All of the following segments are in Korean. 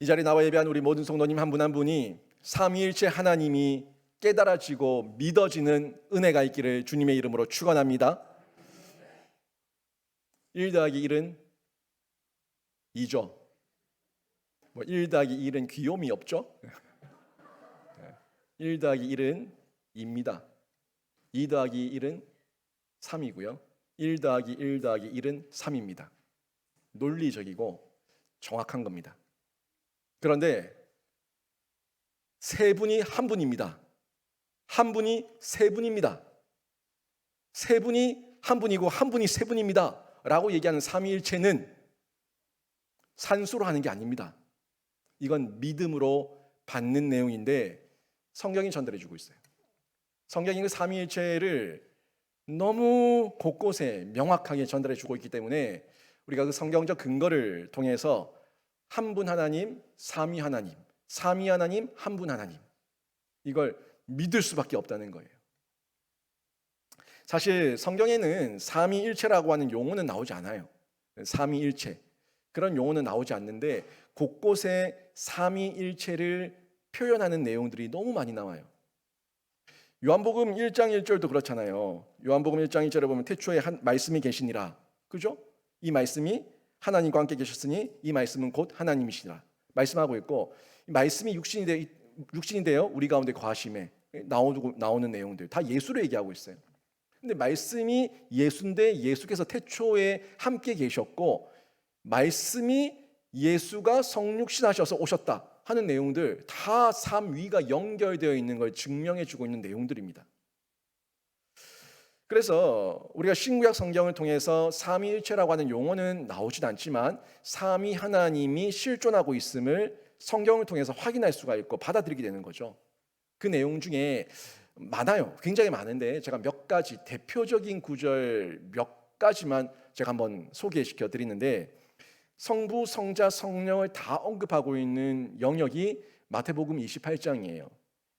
이 자리에 나와 예배한 우리 모든 성도님 한 분 한 분이 삼위일체 하나님이 깨달아지고 믿어지는 은혜가 있기를 주님의 이름으로 축원합니다. 1 더하기 1은 2죠. 뭐1 더하기 1은 귀요미 없죠? 1 더하기 1은 2입니다. 2 더하기 1은 3이고요. 1 더하기 1 더하기 1은 3입니다. 논리적이고 정확한 겁니다. 그런데 세 분이 한 분입니다. 한 분이 세 분입니다. 세 분이 한 분이고 한 분이 세 분입니다. 라고 얘기하는 삼위일체는 산수로 하는 게 아닙니다. 이건 믿음으로 받는 내용인데 성경이 전달해 주고 있어요. 성경이 그 삼위일체를 너무 곳곳에 명확하게 전달해 주고 있기 때문에 우리가 그 성경적 근거를 통해서 한 분 하나님, 삼위 하나님, 삼위 하나님, 한 분 하나님 이걸 믿을 수밖에 없다는 거예요. 사실 성경에는 삼위일체라고 하는 용어는 나오지 않아요. 삼위일체 그런 용어는 나오지 않는데 곳곳에 삼위일체를 표현하는 내용들이 너무 많이 나와요. 요한복음 1장 1절도 그렇잖아요. 요한복음 1장 1절에 보면 태초에 한 말씀이 계시니라. 그죠? 이 말씀이 하나님과 함께 계셨으니 이 말씀은 곧 하나님이시라. 말씀하고 있고 이 말씀이 육신인데 육신인데요. 우리 가운데 과심에 나오고 나오는 내용들 다 예수를 얘기하고 있어요. 근데 말씀이 예수인데 예수께서 태초에 함께 계셨고 말씀이 예수가 성육신하셔서 오셨다 하는 내용들 다 삼위가 연결되어 있는 걸 증명해 주고 있는 내용들입니다. 그래서 우리가 신구약 성경을 통해서 삼위일체라고 하는 용어는 나오진 않지만 삼위 하나님이 실존하고 있음을 성경을 통해서 확인할 수가 있고 받아들이게 되는 거죠. 그 내용 중에 많아요. 굉장히 많은데 제가 몇 가지 대표적인 구절 몇 가지만 제가 한번 소개시켜 드리는데 성부, 성자, 성령을 다 언급하고 있는 영역이 마태복음 28장이에요.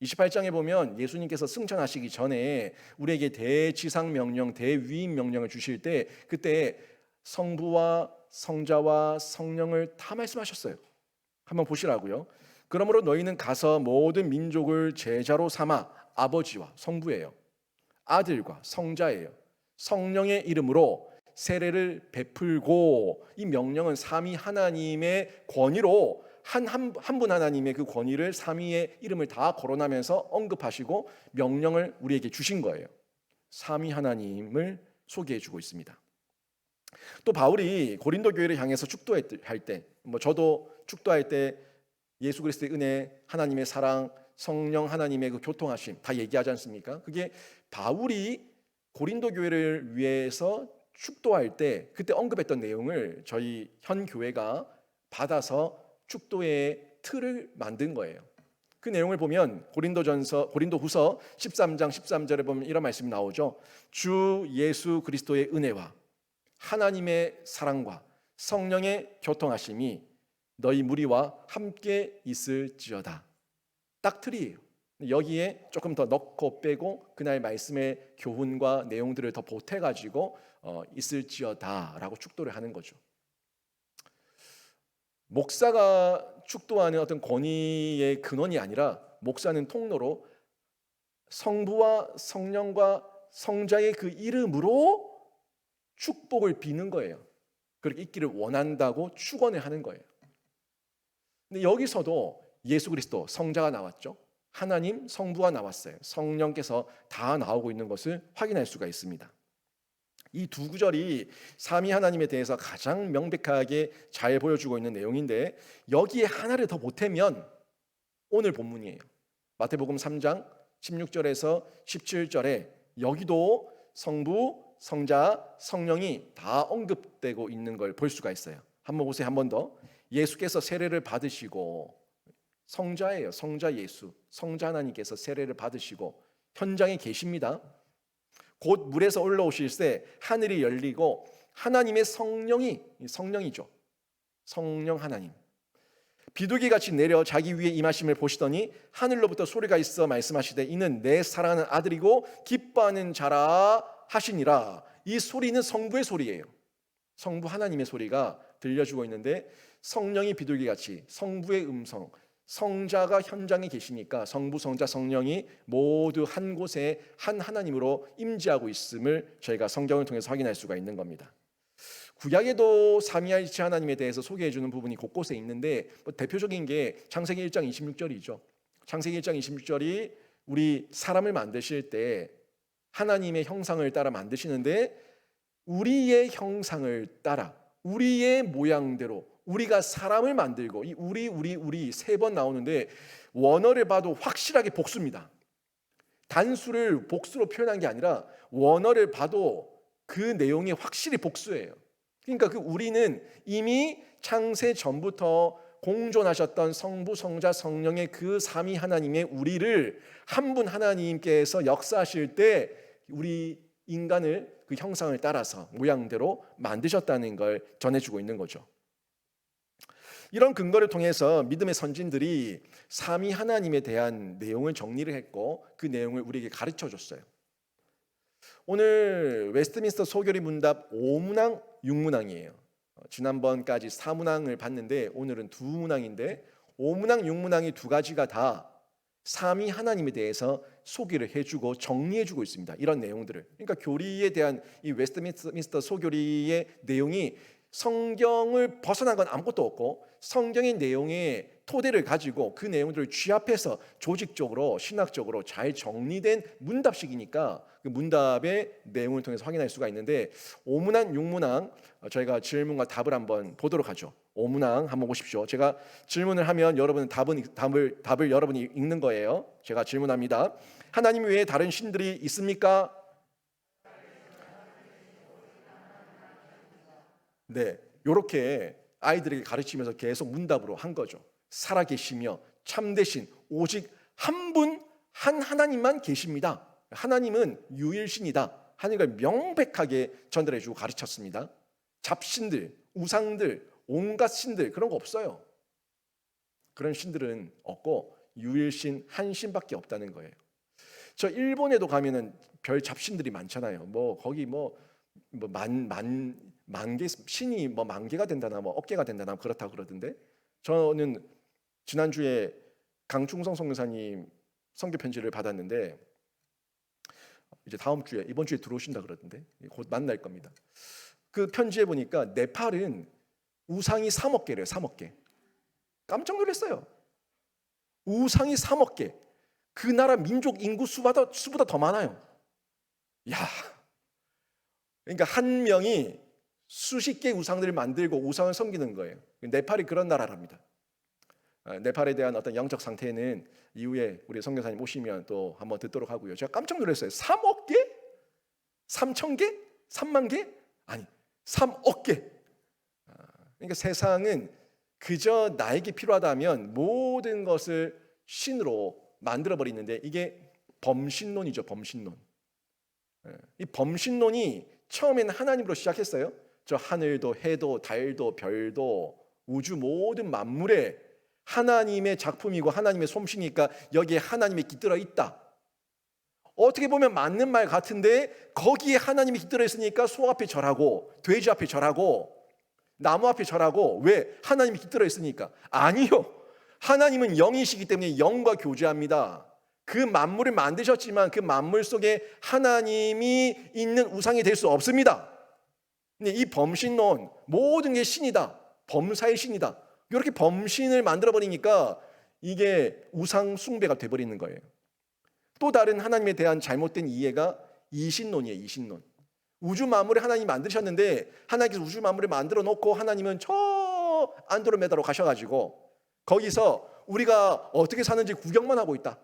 28장에 보면 예수님께서 승천하시기 전에 우리에게 대지상 명령, 대위임 명령을 주실 때 그때 성부와 성자와 성령을 다 말씀하셨어요. 한번 보시라고요. 그러므로 너희는 가서 모든 민족을 제자로 삼아 아버지와 성부예요. 아들과 성자예요. 성령의 이름으로 세례를 베풀고 이 명령은 삼위 하나님의 권위로 한한 한 분 하나님의 그 권위를 삼위의 이름을 다 거론하면서 언급하시고 명령을 우리에게 주신 거예요. 삼위 하나님을 소개해 주고 있습니다. 또 바울이 고린도 교회를 향해서 축도할 때, 뭐 저도 축도할 때 예수 그리스도의 은혜, 하나님의 사랑, 성령 하나님의 그 교통하심 다 얘기하지 않습니까? 그게 바울이 고린도 교회를 위해서 축도할 때 그때 언급했던 내용을 저희 현 교회가 받아서 축도의 틀을 만든 거예요. 그 내용을 보면 고린도전서 고린도후서 13장 13절에 보면 이런 말씀이 나오죠. 주 예수 그리스도의 은혜와 하나님의 사랑과 성령의 교통하심이 너희 무리와 함께 있을지어다. 딱 틀이에요. 여기에 조금 더 넣고 빼고 그날 말씀의 교훈과 내용들을 더 보태 가지고 어, 있을지어다라고 축도를 하는 거죠. 목사가 축도하는 어떤 권위의 근원이 아니라 목사는 통로로 성부와 성령과 성자의 그 이름으로 축복을 비는 거예요. 그렇게 있기를 원한다고 축원을 하는 거예요. 근데 여기서도 예수 그리스도 성자가 나왔죠. 하나님 성부가 나왔어요. 성령께서 다 나오고 있는 것을 확인할 수가 있습니다. 이 두 구절이 삼위 하나님에 대해서 가장 명백하게 잘 보여주고 있는 내용인데 여기에 하나를 더 보태면 오늘 본문이에요. 마태복음 3장 16절에서 17절에 여기도 성부, 성자, 성령이 다 언급되고 있는 걸 볼 수가 있어요. 한번 보세요. 한 번 더. 예수께서 세례를 받으시고 성자예요. 성자 예수. 성자 하나님께서 세례를 받으시고 현장에 계십니다. 곧 물에서 올라오실 때 하늘이 열리고 하나님의 성령이 성령이죠. 성령 하나님. 비둘기 같이 내려 자기 위에 임하심을 보시더니 하늘로부터 소리가 있어 말씀하시되 이는 내 사랑하는 아들이고 기뻐하는 자라 하시니라. 이 소리는 성부의 소리예요. 성부 하나님의 소리가 들려주고 있는데 성령이 비둘기 같이 성부의 음성, 성자가 현장에 계시니까 성부, 성자, 성령이 모두 한 곳에 한 하나님으로 임재하고 있음을 저희가 성경을 통해서 확인할 수가 있는 겁니다. 구약에도 삼위일체 하나님에 대해서 소개해 주는 부분이 곳곳에 있는데 뭐 대표적인 게 창세기 1장 26절이죠. 창세기 1장 26절이 우리 사람을 만드실 때 하나님의 형상을 따라 만드시는데 우리의 형상을 따라 우리의 모양대로 우리가 사람을 만들고 이 우리 우리 우리 세 번 나오는데 원어를 봐도 확실하게 복수입니다. 단수를 복수로 표현한 게 아니라 원어를 봐도 그 내용이 확실히 복수예요. 그러니까 그 우리는 이미 창세 전부터 공존하셨던 성부, 성자, 성령의 그 삼위 하나님의 우리를 한 분 하나님께서 역사하실 때 우리 인간을 그 형상을 따라서 모양대로 만드셨다는 걸 전해주고 있는 거죠. 이런 근거를 통해서 믿음의 선진들이 삼위 하나님에 대한 내용을 정리를 했고 그 내용을 우리에게 가르쳐 줬어요. 오늘 웨스트민스터 소결의 문답 5문항, 6문항이에요. 어, 지난번까지 4문항을 봤는데 오늘은 두 문항인데 5문항, 6문항이 두 가지가 다 삼위 하나님에 대해서 소개를 해주고 정리해주고 있습니다. 이런 내용들을. 그러니까 교리에 대한 이 웨스트민스터 소교리의 내용이 성경을 벗어난 건 아무것도 없고 성경의 내용의 토대를 가지고 그 내용들을 취합해서 조직적으로 신학적으로 잘 정리된 문답식이니까 그 문답의 내용을 통해서 확인할 수가 있는데 오문항, 육문항 어, 저희가 질문과 답을 한번 보도록 하죠. 오문항 한번 보십시오. 제가 질문을 하면 여러분은 답은 답을 답을 여러분이 읽는 거예요. 제가 질문합니다. 하나님 외에 다른 신들이 있습니까? 네, 이렇게 아이들에게 가르치면서 계속 문답으로 한 거죠. 살아계시며 참되신 오직 한 분 한 하나님만 계십니다. 하나님은 유일신이다. 걸 명백하게 전달해주고 가르쳤습니다. 잡신들, 우상들, 온갖 신들 그런 거 없어요. 그런 신들은 없고 유일신 한 신밖에 없다는 거예요. 저 일본에도 가면은 별 잡신들이 많잖아요. 뭐 거기 뭐 만 만 만개 신이 뭐 만개가 된다나 뭐 억개가 된다나 그렇다 그러던데 저는 지난 주에 강충성 성교사님 성교 편지를 받았는데 이제 다음 주에 이번 주에 들어오신다 그러던데 곧 만날 겁니다. 그 편지에 보니까 네팔은 우상이 3억 개래요. 3억 개. 깜짝 놀랐어요. 우상이 3억 개. 그 나라 민족 인구 수보다 수보다 더 많아요. 야. 그러니까 한 명이 수십 개 우상들을 만들고 우상을 섬기는 거예요. 네팔이 그런 나라랍니다. 아, 네팔에 대한 어떤 영적 상태는 이후에 우리 성교사님 오시면 또 한번 듣도록 하고요. 제가 깜짝 놀랐어요. 3억 개? 3천 개? 3만 개? 아니, 3억 개. 아, 그러니까 세상은 그저 나에게 필요하다면 모든 것을 신으로 만들어 버리는데 이게 범신론이죠, 범신론. 예, 이 범신론이 처음에는 하나님으로 시작했어요. 저 하늘도 해도 달도 별도 우주 모든 만물에 하나님의 작품이고 하나님의 솜씨니까 여기에 하나님이 깃들어 있다. 어떻게 보면 맞는 말 같은데 거기에 하나님이 깃들어 있으니까 소 앞에 절하고 돼지 앞에 절하고 나무 앞에 절하고 왜 하나님이 깃들어 있으니까 아니요. 하나님은 영이시기 때문에 영과 교제합니다. 그 만물을 만드셨지만 그 만물 속에 하나님이 있는 우상이 될 수 없습니다. 근데 이 범신론 모든 게 신이다. 범사의 신이다. 이렇게 범신을 만들어 버리니까 이게 우상 숭배가 돼 버리는 거예요. 또 다른 하나님에 대한 잘못된 이해가 이신론이에요. 이신론. 우주 만물을 하나님이 만드셨는데 하나님께서 우주 만물을 만들어 놓고 하나님은 저 안드로메다로 가셔 가지고 거기서 우리가 어떻게 사는지 구경만 하고 있다.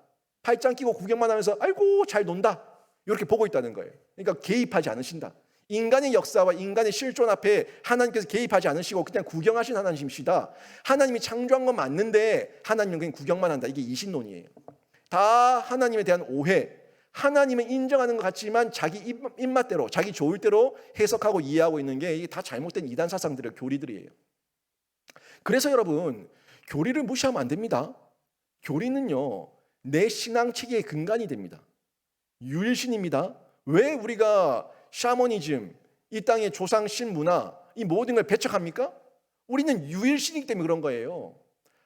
팔짱 끼고 구경만 하면서 아이고 잘 논다. 이렇게 보고 있다는 거예요. 그러니까 개입하지 않으신다. 인간의 역사와 인간의 실존 앞에 하나님께서 개입하지 않으시고 그냥 구경하신 하나님이시다. 하나님이 창조한 건 맞는데 하나님은 그냥 구경만 한다. 이게 이신론이에요. 다 하나님에 대한 오해. 하나님은 인정하는 것 같지만 자기 입맛대로 자기 좋을 대로 해석하고 이해하고 있는 게 이게 다 잘못된 이단 사상들의 교리들이에요. 그래서 여러분 교리를 무시하면 안 됩니다. 교리는요 내 신앙 체계의 근간이 됩니다. 유일신입니다. 왜 우리가 샤머니즘, 이 땅의 조상 신 문화 이 모든 걸 배척합니까? 우리는 유일신이기 때문에 그런 거예요.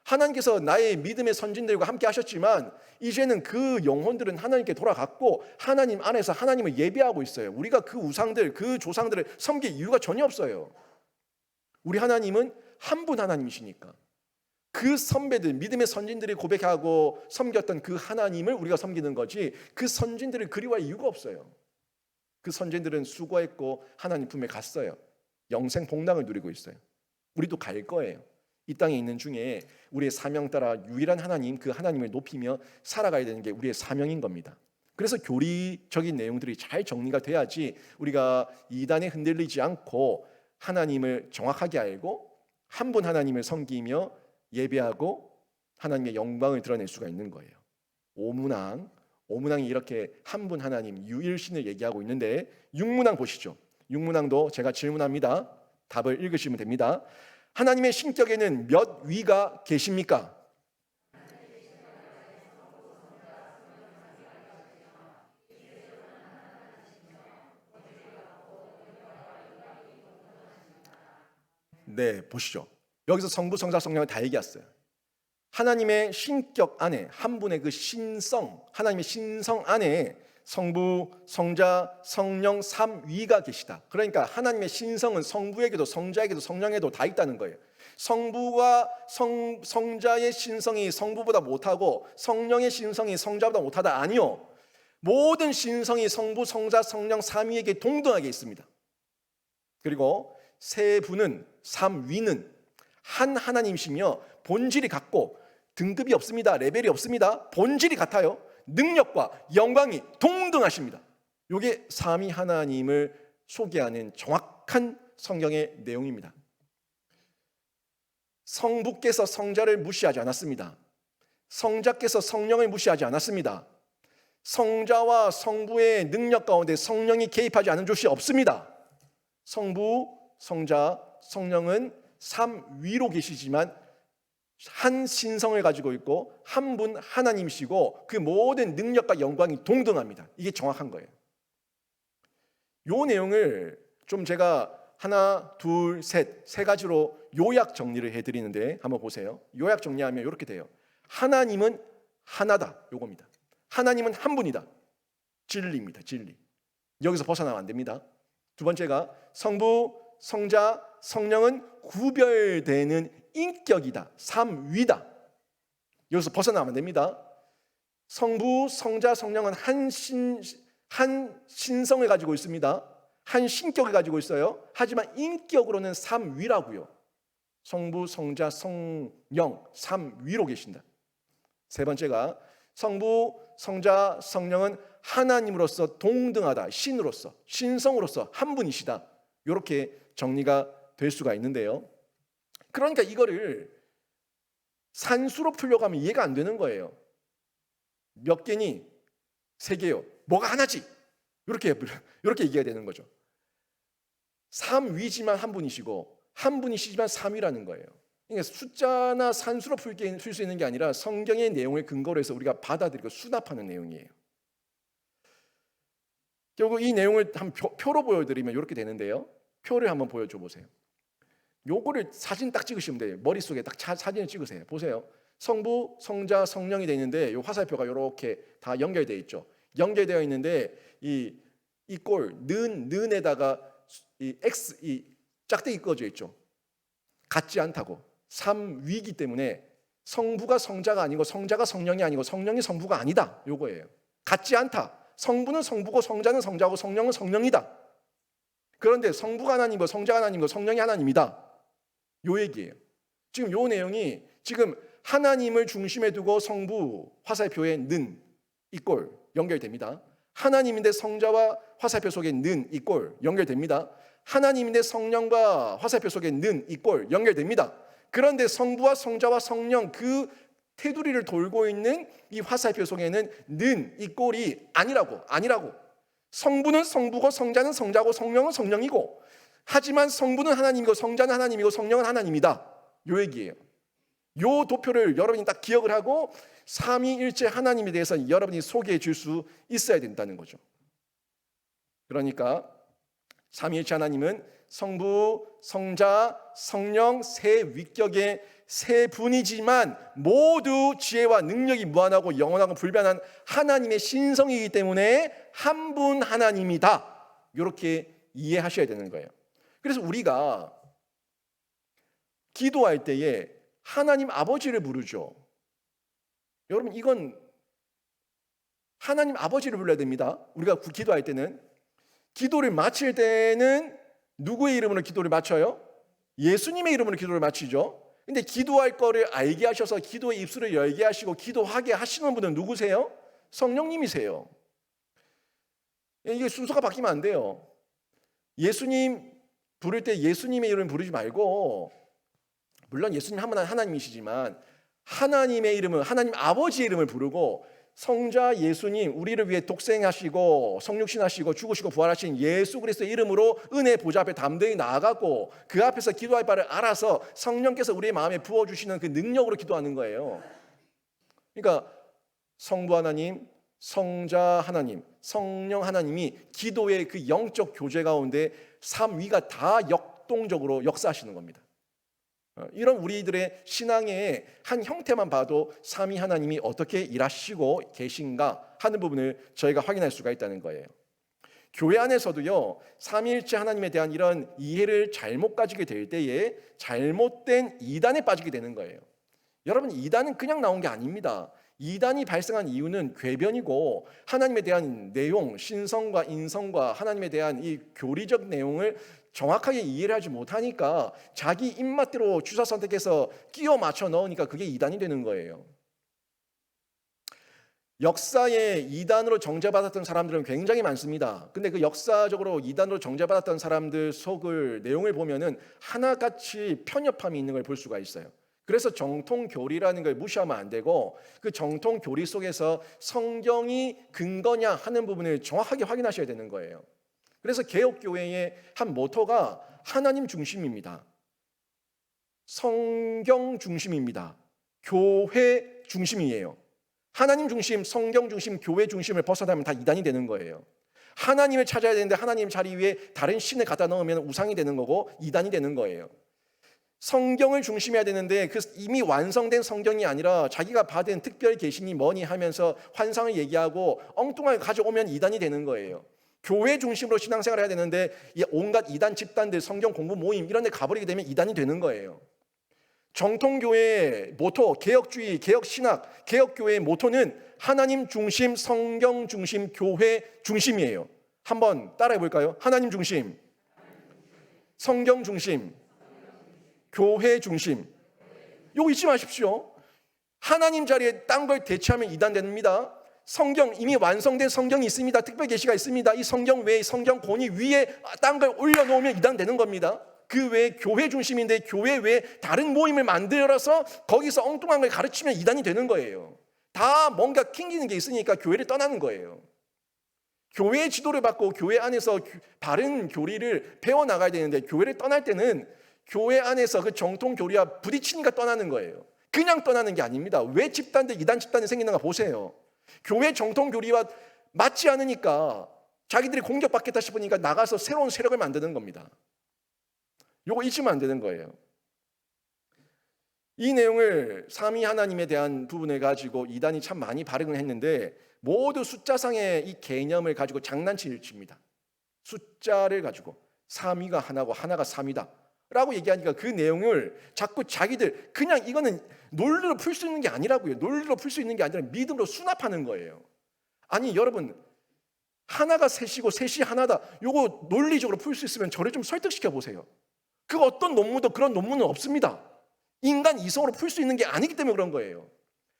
하나님께서 나의 믿음의 선진들과 함께 하셨지만 이제는 그 영혼들은 하나님께 돌아갔고 하나님 안에서 하나님을 예배하고 있어요. 우리가 그 우상들, 그 조상들을 섬길 이유가 전혀 없어요. 우리 하나님은 한 분 하나님이시니까. 그 선배들, 믿음의 선진들이 고백하고 섬겼던 그 하나님을 우리가 섬기는 거지 그 선진들을 그리워할 이유가 없어요. 그 선진들은 수고했고 하나님 품에 갔어요. 영생 복락을 누리고 있어요. 우리도 갈 거예요. 이 땅에 있는 중에 우리의 사명 따라 유일한 하나님, 그 하나님을 높이며 살아가야 되는 게 우리의 사명인 겁니다. 그래서 교리적인 내용들이 잘 정리가 돼야지 우리가 이단에 흔들리지 않고 하나님을 정확하게 알고 한 분 하나님을 섬기며 예배하고 하나님의 영광을 드러낼 수가 있는 거예요. 오문항, 오문항이 이렇게 한 분 하나님 유일신을 얘기하고 있는데 육문항 보시죠. 육문항도 제가 질문합니다. 답을 읽으시면 됩니다. 하나님의 신격에는 몇 위가 계십니까? 네, 보시죠. 여기서 성부, 성자, 성령을 다 얘기했어요. 하나님의 신격 안에 한 분의 그 신성, 하나님의 신성 안에 성부, 성자, 성령 삼위가 계시다. 그러니까 하나님의 신성은 성부에게도 성자에게도 성령에도 다 있다는 거예요. 성부와 성, 성자의 신성이 성부보다 못하고 성령의 신성이 성자보다 못하다 아니요. 모든 신성이 성부, 성자, 성령 삼위에게 동등하게 있습니다. 그리고 세 분은 삼위는 한 하나님이시며 본질이 같고 등급이 없습니다. 레벨이 없습니다. 본질이 같아요. 능력과 영광이 동등하십니다. 이게 삼위 하나님을 소개하는 정확한 성경의 내용입니다. 성부께서 성자를 무시하지 않았습니다. 성자께서 성령을 무시하지 않았습니다. 성자와 성부의 능력 가운데 성령이 개입하지 않은 곳이 없습니다. 성부, 성자, 성령은 삼 위로 계시지만 한 신성을 가지고 있고 한 분 하나님이시고 그 모든 능력과 영광이 동등합니다. 이게 정확한 거예요. 요 내용을 좀 제가 하나, 둘, 셋, 세 가지로 요약 정리를 해 드리는데 한번 보세요. 요약 정리하면 이렇게 돼요. 하나님은 하나다. 요겁니다. 하나님은 한 분이다. 진리입니다. 진리. 여기서 벗어나면 안 됩니다. 두 번째가 성부, 성자, 성령은 구별되는 인격이다. 삼위다. 여기서 벗어나면 안 됩니다. 성부, 성자, 성령은 한 신, 한 신성을 가지고 있습니다. 한 신격을 가지고 있어요. 하지만 인격으로는 삼위라고요. 성부, 성자, 성령 삼위로 계신다. 세 번째가 성부, 성자, 성령은 하나님으로서 동등하다. 신으로서, 신성으로서 한 분이시다. 이렇게 정리가 될 수가 있는데요. 그러니까 이거를 산수로 풀려가면 이해가 안 되는 거예요. 몇 개니? 세 개요. 뭐가 하나지? 이렇게 이렇게 얘기해야 되는 거죠. 삼위지만 한 분이시고 한 분이시지만 삼위라는 거예요. 그러니까 숫자나 산수로 풀 수 있는 게 아니라 성경의 내용을 근거로 해서 우리가 받아들이고 수납하는 내용이에요. 결국 이 내용을 한 표, 로 보여드리면 이렇게 되는데요. 표를 한번 보여줘 보세요. 요거를 사진 딱 찍으시면 돼요. 머릿속에 딱 차, 사진을 찍으세요. 보세요. 성부, 성자, 성령이 되어 있는데 요 화살표가 이렇게 다 연결되어 있죠. 연결되어 있는데 이 이 꼴, 는, 는에다가 이 X, 이 짝대기 꺼져 있죠. 같지 않다고. 삼위기 때문에 성부가 성자가 아니고 성자가 성령이 아니고 성령이 성부가 아니다. 요거예요. 같지 않다. 성부는 성부고 성자는 성자고 성령은 성령이다. 그런데 성부가 하나님이고 성자가 하나님이고 성령이 하나님이다. 요 얘기예요. 지금 요 내용이 지금 하나님을 중심에 두고 성부 화살표에 는 이꼴 연결됩니다. 하나님인데 성자와 화살표 속에 는 이꼴 연결됩니다. 하나님인데 성령과 화살표 속에 는 이꼴 연결됩니다. 그런데 성부와 성자와 성령 그 테두리를 돌고 있는 이 화살표 속에는 는 이꼴이 아니라고 아니라고 성부는 성부고 성자는 성자고 성령은 성령이고 하지만 성부는 하나님이고 성자는 하나님이고 성령은 하나님이다. 요 얘기예요. 요 도표를 여러분이 딱 기억을 하고 삼위일체 하나님에 대해서 여러분이 소개해 줄 수 있어야 된다는 거죠. 그러니까 삼위일체 하나님은 성부, 성자, 성령 세 위격의 세 분이지만 모두 지혜와 능력이 무한하고 영원하고 불변한 하나님의 신성이기 때문에 한 분 하나님이다. 이렇게 이해하셔야 되는 거예요. 그래서 우리가 기도할 때에 하나님 아버지를 부르죠. 여러분 이건 하나님 아버지를 불러야 됩니다. 우리가 구- 기도할 때는 기도를 마칠 때는 누구의 이름으로 기도를 마쳐요? 예수님의 이름으로 기도를 마치죠. 근데 기도할 거를 알게 하셔서 기도의 입술을 열게 하시고 기도하게 하시는 분은 누구세요? 성령님이세요. 이게 순서가 바뀌면 안 돼요. 예수님 부를 때 예수님의 이름 부르지 말고 물론 예수님 한분 하나님이시지만 하나님의 이름은 하나님 아버지의 이름을 부르고 성자 예수님 우리를 위해 독생하시고 성육신하시고 죽으시고 부활하신 예수 그리스도의 이름으로 은혜 보좌 앞에 담대히 나아가고 그 앞에서 기도할 바를 알아서 성령께서 우리의 마음에 부어 주시는 그 능력으로 기도하는 거예요. 그러니까 성부 하나님, 성자 하나님, 성령 하나님이 기도의 그 영적 교제 가운데 삼위가 다 역동적으로 역사하시는 겁니다. 어, 이런 우리들의 신앙의 한 형태만 봐도 삼위 하나님이 어떻게 일하시고 계신가 하는 부분을 저희가 확인할 수가 있다는 거예요. 교회 안에서도요, 삼위일체 하나님에 대한 이런 이해를 잘못 가지게 될 때에 잘못된 이단에 빠지게 되는 거예요. 여러분, 이단은 그냥 나온 게 아닙니다. 이단이 발생한 이유는 궤변이고 하나님에 대한 내용, 신성과 인성과 하나님에 대한 이 교리적 내용을 정확하게 이해를 하지 못하니까 자기 입맛대로 주사 선택해서 끼워 맞춰 넣으니까 그게 이단이 되는 거예요. 역사에 이단으로 정죄받았던 사람들은 굉장히 많습니다. 근데 그 역사적으로 이단으로 정죄받았던 사람들 속을 내용을 보면은 하나같이 편협함이 있는 걸 볼 수가 있어요. 그래서 정통 교리라는 걸 무시하면 안 되고 그 정통 교리 속에서 성경이 근거냐 하는 부분을 정확하게 확인하셔야 되는 거예요. 그래서 개혁 교회의 한 모토가 하나님 중심입니다. 성경 중심입니다. 교회 중심이에요. 하나님 중심, 성경 중심, 교회 중심을 벗어나면 다 이단이 되는 거예요. 하나님을 찾아야 되는데 하나님 자리 위에 다른 신을 갖다 넣으면 우상이 되는 거고 이단이 되는 거예요. 성경을 중심해야 되는데 그 이미 완성된 성경이 아니라 자기가 받은 특별 계신이 뭐니 하면서 환상을 얘기하고 엉뚱하게 가져오면 이단이 되는 거예요. 교회 중심으로 신앙생활을 해야 되는데 이 온갖 이단 집단들 성경 공부 모임 이런 데 가버리게 되면 이단이 되는 거예요. 정통교회의 모토, 개혁주의, 개혁신학, 개혁교회의 모토는 하나님 중심, 성경 중심, 교회 중심이에요. 한번 따라해 볼까요? 하나님 중심, 성경 중심, 교회 중심. 요거 잊지 마십시오. 하나님 자리에 딴 걸 대체하면 이단 됩니다. 성경 이미 완성된 성경이 있습니다. 특별 계시가 있습니다. 이 성경 외에 성경 권위 위에 딴 걸 올려놓으면 이단 되는 겁니다. 그 외에 교회 중심인데 교회 외에 다른 모임을 만들어서 거기서 엉뚱한 걸 가르치면 이단이 되는 거예요. 다 뭔가 킹기는 게 있으니까 교회를 떠나는 거예요. 교회의 지도를 받고 교회 안에서 바른 교리를 배워 나가야 되는데 교회를 떠날 때는 교회 안에서 그 정통 교리와 부딪히니까 떠나는 거예요. 그냥 떠나는 게 아닙니다. 왜 집단들 이단 집단이 생기는가 보세요. 교회 정통 교리와 맞지 않으니까 자기들이 공격받겠다 싶으니까 나가서 새로운 세력을 만드는 겁니다. 요거 잊으면 안 되는 거예요. 이 내용을 삼위 하나님에 대한 부분을 가지고 이단이 참 많이 발행을 했는데 모두 숫자상의 이 개념을 가지고 장난치십니다. 숫자를 가지고 삼위가 하나고 하나가 삼이다. 라고 얘기하니까 그 내용을 자꾸 자기들 그냥 이거는 논리로 풀 수 있는 게 아니라고요. 논리로 풀 수 있는 게 아니라 믿음으로 수납하는 거예요. 아니 여러분 하나가 셋이고 셋이 하나다. 요거 논리적으로 풀 수 있으면 저를 좀 설득시켜 보세요. 그 어떤 논문도 그런 논문은 없습니다. 인간 이성으로 풀 수 있는 게 아니기 때문에 그런 거예요.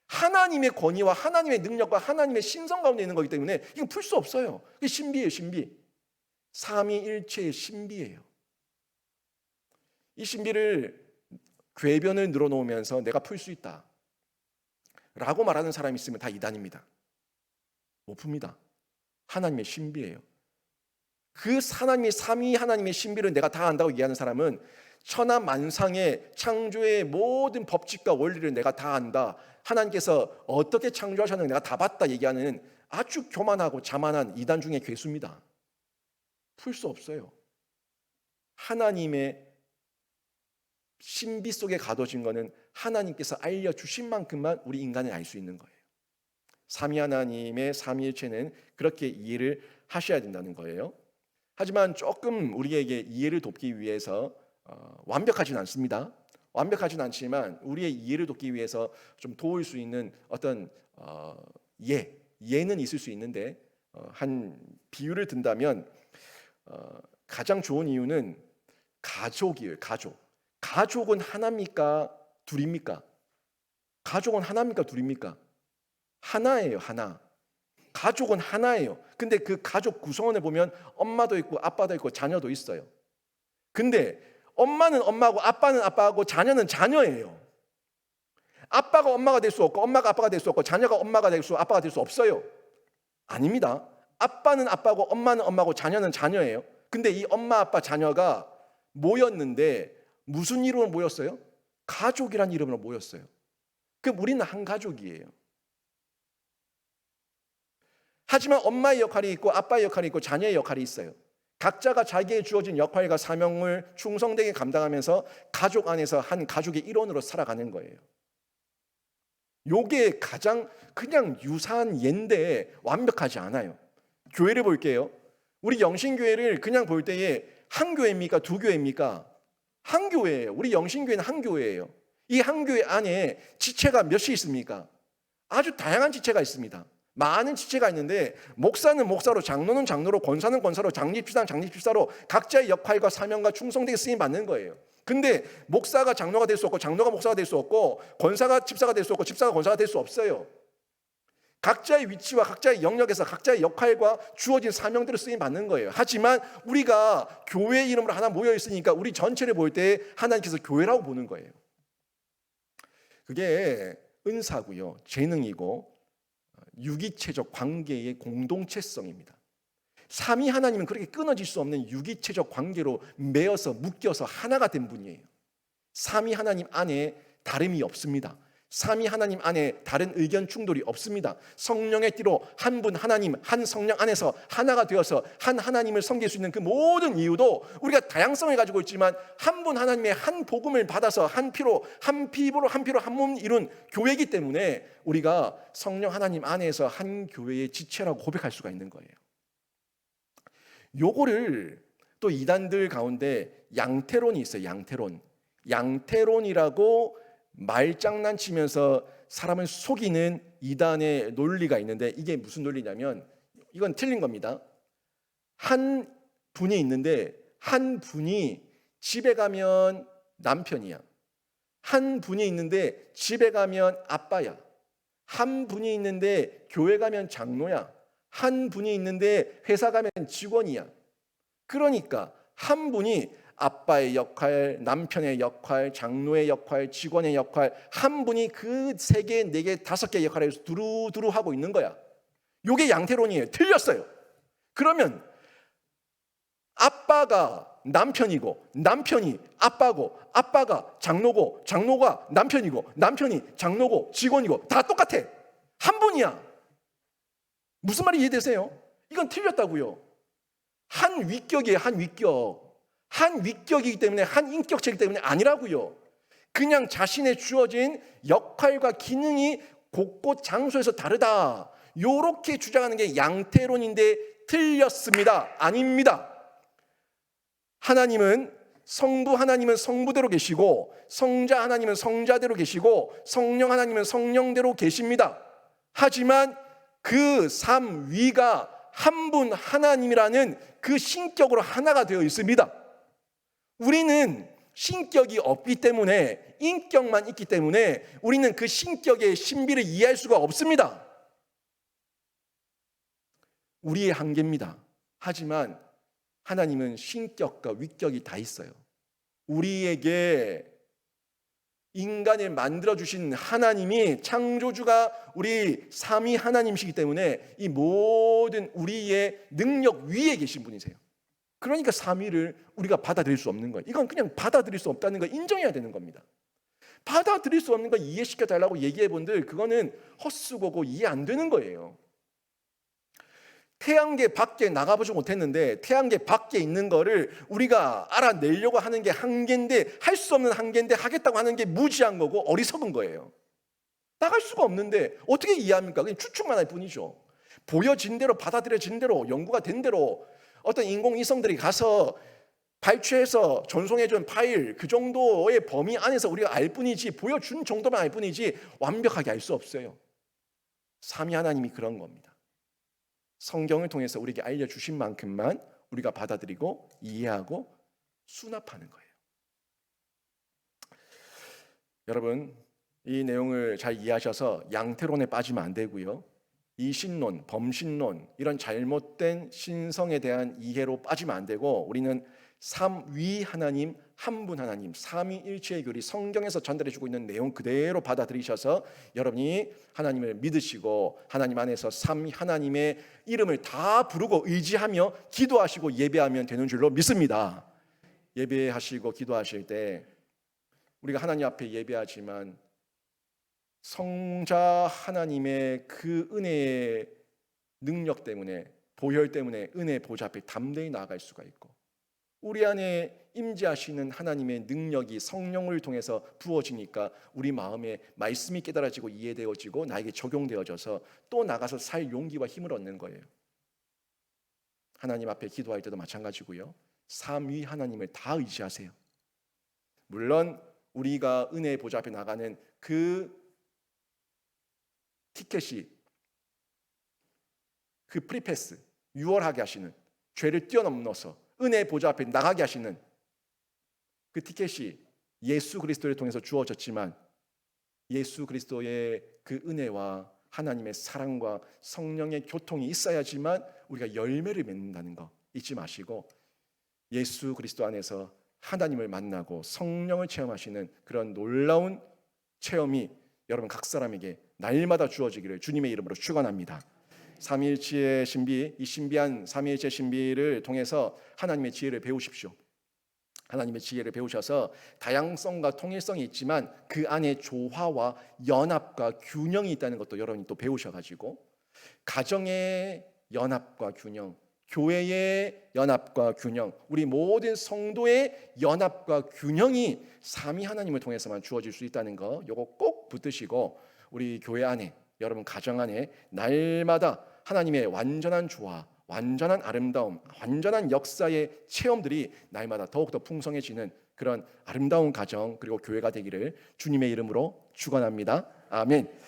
하나님의 권위와 하나님의 능력과 하나님의 신성 가운데 있는 거기 때문에 이건 풀수 없어요. 이게 신비예요, 신비. 삼위일체의 신비예요. 이 신비를 궤변을 늘어놓으면서 내가 풀 수 있다. 라고 말하는 사람이 있으면 다 이단입니다. 못 풉니다. 하나님의 신비예요. 그 하나님의 삼위 하나님의 신비를 내가 다 안다고 얘기하는 사람은 천하 만상의 창조의 모든 법칙과 원리를 내가 다 안다. 하나님께서 어떻게 창조하셨는지 내가 다 봤다 얘기하는 아주 교만하고 자만한 이단 중의 괴수입니다. 풀 수 없어요. 하나님의 신비 속에 가둬진 거는 하나님께서 알려주신 만큼만 우리 인간은 알 수 있는 거예요. 삼위 하나님의 삼위일체는 그렇게 이해를 하셔야 된다는 거예요. 하지만 조금 우리에게 이해를 돕기 위해서 어, 완벽하진 않습니다. 완벽하진 않지만 우리의 이해를 돕기 위해서 좀 도울 수 있는 어떤 어, 예 예는 있을 수 있는데 어, 한 비유를 든다면 어, 가장 좋은 이유는 가족이에요. 가족. 가족은 하나입니까? 둘입니까? 가족은 하나입니까? 둘입니까? 하나예요. 하나. 가족은 하나예요. 근데 그 가족 구성원을 보면 엄마도 있고 아빠도 있고 자녀도 있어요. 근데 엄마는 엄마고 아빠는 아빠고 자녀는 자녀예요. 아빠가 엄마가 될 수 없고 엄마가 아빠가 될 수 없고 자녀가 엄마가 될 수 아빠가 될 수 없어요. 아닙니다. 아빠는 아빠고 엄마는 엄마고 자녀는 자녀예요. 근데 이 엄마 아빠 자녀가 모였는데 무슨 이름으로 모였어요? 가족이란 이름으로 모였어요. 그럼 우리는 한 가족이에요. 하지만 엄마의 역할이 있고 아빠의 역할이 있고 자녀의 역할이 있어요. 각자가 자기의 주어진 역할과 사명을 충성되게 감당하면서 가족 안에서 한 가족의 일원으로 살아가는 거예요. 요게 가장 그냥 유사한 예인데 완벽하지 않아요. 교회를 볼게요. 우리 영신교회를 그냥 볼 때에 한 교회입니까? 두 교회입니까? 한 교회예요. 우리 영신교회는 한 교회예요. 이 한 교회 안에 지체가 몇이 있습니까? 아주 다양한 지체가 있습니다. 많은 지체가 있는데 목사는 목사로 장로는 장로로 권사는 권사로 장립집사는 장립집사로 각자의 역할과 사명과 충성되게 쓰임 받는 거예요. 근데 목사가 장로가 될 수 없고 장로가 목사가 될 수 없고 권사가 집사가 될 수 없고 집사가 권사가 될 수 없어요. 각자의 위치와 각자의 영역에서 각자의 역할과 주어진 사명대로 쓰임 받는 거예요. 하지만 우리가 교회 이름으로 하나 모여 있으니까 우리 전체를 볼 때 하나님께서 교회라고 보는 거예요. 그게 은사고요. 재능이고 유기체적 관계의 공동체성입니다. 삼위 하나님은 그렇게 끊어질 수 없는 유기체적 관계로 매어서 묶여서 하나가 된 분이에요. 삼위 하나님 안에 다름이 없습니다. 삼위 하나님 안에 다른 의견 충돌이 없습니다. 성령의 띠로 한 분 하나님, 한 성령 안에서 하나가 되어서 한 하나님을 섬길 수 있는 그 모든 이유도 우리가 다양성을 가지고 있지만 한 분 하나님의 한 복음을 받아서 한 피로, 한 피부로, 한 피로 한 몸 이룬 교회이기 때문에 우리가 성령 하나님 안에서 한 교회의 지체라고 고백할 수가 있는 거예요. 요거를 또 이단들 가운데 양태론이 있어요. 양태론. 양태론이라고 말장난치면서 사람을 속이는 이단의 논리가 있는데 이게 무슨 논리냐면 이건 틀린 겁니다. 한 분이 있는데 한 분이 집에 가면 남편이야. 한 분이 있는데 집에 가면 아빠야. 한 분이 있는데 교회 가면 장로야. 한 분이 있는데 회사 가면 직원이야. 그러니까 한 분이 아빠의 역할, 남편의 역할, 장로의 역할, 직원의 역할 한 분이 그 세 개, 네 개, 다섯 개 역할을 두루두루 하고 있는 거야. 요게 양태론이에요. 틀렸어요. 그러면 아빠가 남편이고 남편이 아빠고 아빠가 장로고 장로가 남편이고 남편이 장로고 직원이고 다 똑같아. 한 분이야. 무슨 말이 이해되세요? 이건 틀렸다고요. 한 위격이에요. 한 위격. 한 위격이기 때문에 한 인격체이기 때문에 아니라고요. 그냥 자신의 주어진 역할과 기능이 곳곳 장소에서 다르다. 요렇게 주장하는 게 양태론인데 틀렸습니다. 아닙니다. 하나님은 성부 하나님은 성부대로 계시고 성자 하나님은 성자대로 계시고 성령 하나님은 성령대로 계십니다. 하지만 그 삼위가 한 분 하나님이라는 그 신격으로 하나가 되어 있습니다. 우리는 신격이 없기 때문에 인격만 있기 때문에 우리는 그 신격의 신비를 이해할 수가 없습니다. 우리의 한계입니다. 하지만 하나님은 신격과 위격이 다 있어요. 우리에게 인간을 만들어 주신 하나님이 창조주가 우리 삼위 하나님이시기 때문에 이 모든 우리의 능력 위에 계신 분이세요. 그러니까 삼위를 우리가 받아들일 수 없는 거예요. 이건 그냥 받아들일 수 없다는 걸 인정해야 되는 겁니다. 받아들일 수 없는 걸 이해시켜 달라고 얘기해 본들 그거는 헛수고고 이해 안 되는 거예요. 태양계 밖에 나가보지 못했는데 태양계 밖에 있는 거를 우리가 알아내려고 하는 게 한계인데 할 수 없는 한계인데 하겠다고 하는 게 무지한 거고 어리석은 거예요. 나갈 수가 없는데 어떻게 이해합니까? 그냥 추측만 할 뿐이죠. 보여진 대로 받아들여진 대로 연구가 된 대로 어떤 인공위성들이 가서 발췌해서 전송해준 파일 그 정도의 범위 안에서 우리가 알 뿐이지 보여준 정도만 알 뿐이지 완벽하게 알 수 없어요. 삼위 하나님이 그런 겁니다. 성경을 통해서 우리에게 알려주신 만큼만 우리가 받아들이고 이해하고 수납하는 거예요. 여러분 이 내용을 잘 이해하셔서 양태론에 빠지면 안 되고요. 이신론, 범신론 이런 잘못된 신성에 대한 이해로 빠지면 안 되고 우리는 삼위 하나님, 한 분 하나님, 삼위일체의 교리 성경에서 전달해 주고 있는 내용 그대로 받아들이셔서 여러분이 하나님을 믿으시고 하나님 안에서 삼위 하나님의 이름을 다 부르고 의지하며 기도하시고 예배하면 되는 줄로 믿습니다. 예배하시고 기도하실 때 우리가 하나님 앞에 예배하지만 성자 하나님의 그 은혜의 능력 때문에 보혈 때문에 은혜 보좌 앞에 담대히 나아갈 수가 있고 우리 안에 임재하시는 하나님의 능력이 성령을 통해서 부어지니까 우리 마음에 말씀이 깨달아지고 이해되어지고 나에게 적용되어져서 또 나가서 살 용기와 힘을 얻는 거예요. 하나님 앞에 기도할 때도 마찬가지고요. 삼위 하나님을 다 의지하세요. 물론 우리가 은혜의 보좌 앞에 나가는 그 티켓이 그 프리패스 유월하게 하시는 죄를 뛰어넘어서 은혜의 보좌 앞에 나가게 하시는 그 티켓이 예수 그리스도를 통해서 주어졌지만 예수 그리스도의 그 은혜와 하나님의 사랑과 성령의 교통이 있어야지만 우리가 열매를 맺는다는 거 잊지 마시고 예수 그리스도 안에서 하나님을 만나고 성령을 체험하시는 그런 놀라운 체험이 여러분 각 사람에게 날마다 주어지기를 주님의 이름으로 축원합니다. 삼일체의 신비, 이 신비한 삼일체 신비를 통해서 하나님의 지혜를 배우십시오. 하나님의 지혜를 배우셔서 다양성과 통일성이 있지만 그 안에 조화와 연합과 균형이 있다는 것도 여러분이 또 배우셔가지고 가정의 연합과 균형, 교회의 연합과 균형, 우리 모든 성도의 연합과 균형이 삼위 하나님을 통해서만 주어질 수 있다는 거, 요거 꼭 붙드시고 우리 교회 안에 여러분 가정 안에 날마다 하나님의 완전한 조화, 완전한 아름다움, 완전한 역사의 체험들이 날마다 더욱더 풍성해지는 그런 아름다운 가정 그리고 교회가 되기를 주님의 이름으로 축원합니다. 아멘.